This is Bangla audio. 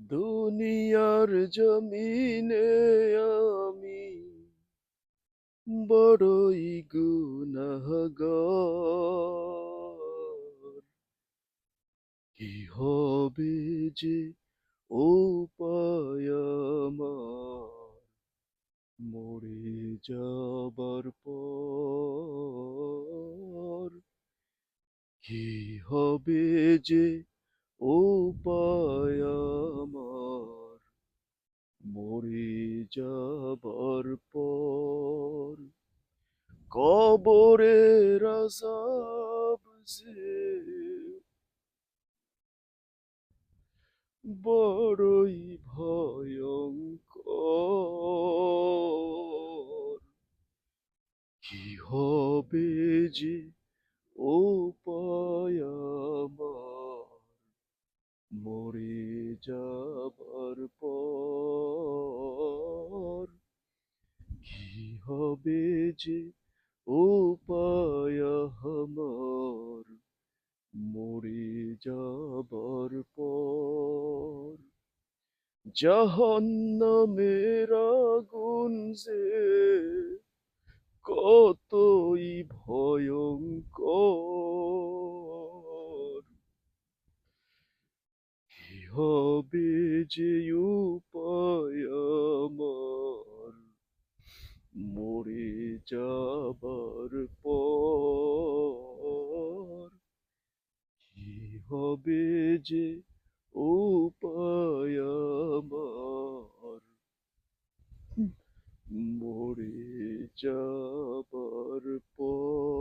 দুনিয়ার জমিনে আমি বড়ই গুনাহগার। কি হবে যে আমার? মরে যাবার পর। কি হবে যে ও মরে যাবার পর কবরের আযাব যে বড়ই ভয়ঙ্কর কি হবে যে ও আমার মরে যাবার পর কি হবে যে ও আমার? মরে যাবার পর জাহান্নামের আগুন যে কতই ভয়ঙ্কর কি হবে যে উপায় আমার মরে যাবার পর কি হবে যে উপায় আমার মরে যাবার পর